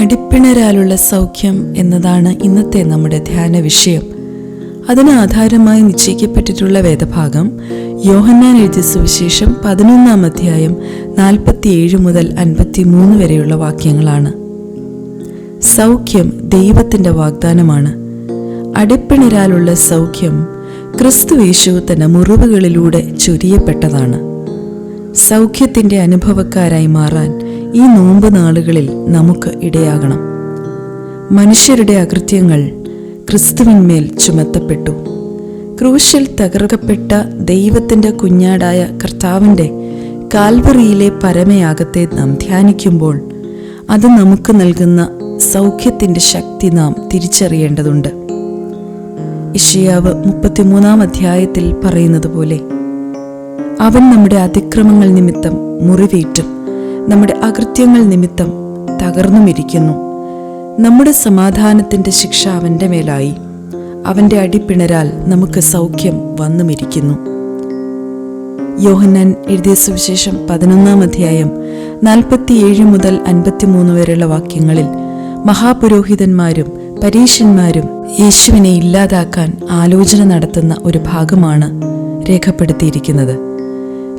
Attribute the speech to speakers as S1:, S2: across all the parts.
S1: അടിപ്പിണരാലുള്ള സൗഖ്യം എന്നതാണ് ഇന്നത്തെ നമ്മുടെ ധ്യാന വിഷയം. അതിന് ആധാരമായി നിശ്ചയിക്കപ്പെട്ടിട്ടുള്ള വേദഭാഗം യോഹന്നാൻ എഴുതിയ സുവിശേഷം പതിനൊന്നാം അധ്യായം നാൽപ്പത്തിയേഴ് മുതൽ അൻപത്തിമൂന്ന് വരെയുള്ള വാക്യങ്ങളാണ്. സൗഖ്യം ദൈവത്തിന്റെ വാഗ്ദാനമാണ്. അടിപ്പിണരാലുള്ള സൗഖ്യം ക്രിസ്തു യേശു തന്റെ മുറിവുകളിലൂടെ ചൊരിയപ്പെട്ടതാണ്. സൗഖ്യത്തിന്റെ അനുഭവക്കാരായി മാറാൻ ഈ നോമ്പ് നാളുകളിൽ നമുക്ക് ഇടയാകണം. മനുഷ്യരുടെ അകൃത്യങ്ങൾ ക്രിസ്തുവിന്മേൽ ചുമത്തപ്പെട്ടു. ക്രൂശിൽ തകർക്കപ്പെട്ട ദൈവത്തിന്റെ കുഞ്ഞാടായ കർത്താവിന്റെ കാൽവറിയിലെ പരമയാഗത്തെ നാം ധ്യാനിക്കുമ്പോൾ അത് നമുക്ക് നൽകുന്ന സൗഖ്യത്തിന്റെ ശക്തി നാം തിരിച്ചറിയേണ്ടതുണ്ട്. ഇഷയാവ് മുപ്പത്തിമൂന്നാം അധ്യായത്തിൽ പറയുന്നത് പോലെ അവൻ നമ്മുടെ അതിക്രമങ്ങൾ നിമിത്തം മുറിവേറ്റും. നമ്മുടെ അകൃത്യങ്ങൾ നിമിത്തം തകർന്നുമിരിക്കുന്നു. നമ്മുടെ സമാധാനത്തിന്റെ ശിക്ഷ അവന്റെ മേലായി. അവന്റെ അടിപ്പിണരാൽ നമുക്ക് സൗഖ്യം വന്നുമിരിക്കുന്നു. യോഹന്നാൻ എഴുതിയ സുവിശേഷം പതിനൊന്നാം അധ്യായം നാൽപ്പത്തിയേഴ് മുതൽ അൻപത്തിമൂന്ന് വരെയുള്ള വാക്യങ്ങളിൽ മഹാപുരോഹിതന്മാരും പരീശന്മാരും യേശുവിനെ ഇല്ലാതാക്കാൻ ആലോചന നടത്തുന്ന ഒരു ഭാഗമാണ് രേഖപ്പെടുത്തിയിരിക്കുന്നത്.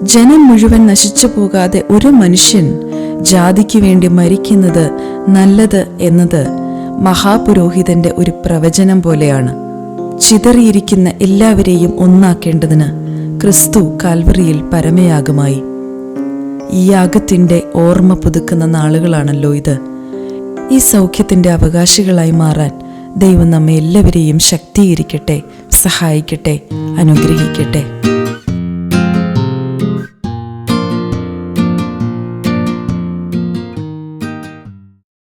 S1: ജനം മുഴുവൻ നശിച്ചു പോകാതെ ഒരു മനുഷ്യൻ ജാതിക്ക് വേണ്ടി മരിക്കുന്നത് നല്ലത് എന്നത് മഹാപുരോഹിതന്റെ ഒരു പ്രവചനം പോലെയാണ്. ചിതറിയിരിക്കുന്ന എല്ലാവരെയും ഒന്നാക്കേണ്ടതിന് ക്രിസ്തു കാൽവറിയിൽ പരമയാഗമായി. ഈ യാഗത്തിന്റെ ഓർമ്മ പുതുക്കുന്ന നാളുകളാണല്ലോ ഇത്. ഈ സൗഖ്യത്തിന്റെ അവകാശികളായി മാറാൻ ദൈവം നമ്മെ എല്ലാവരെയും ശക്തീകരിക്കട്ടെ സഹായിക്കട്ടെ അനുഗ്രഹിക്കട്ടെ.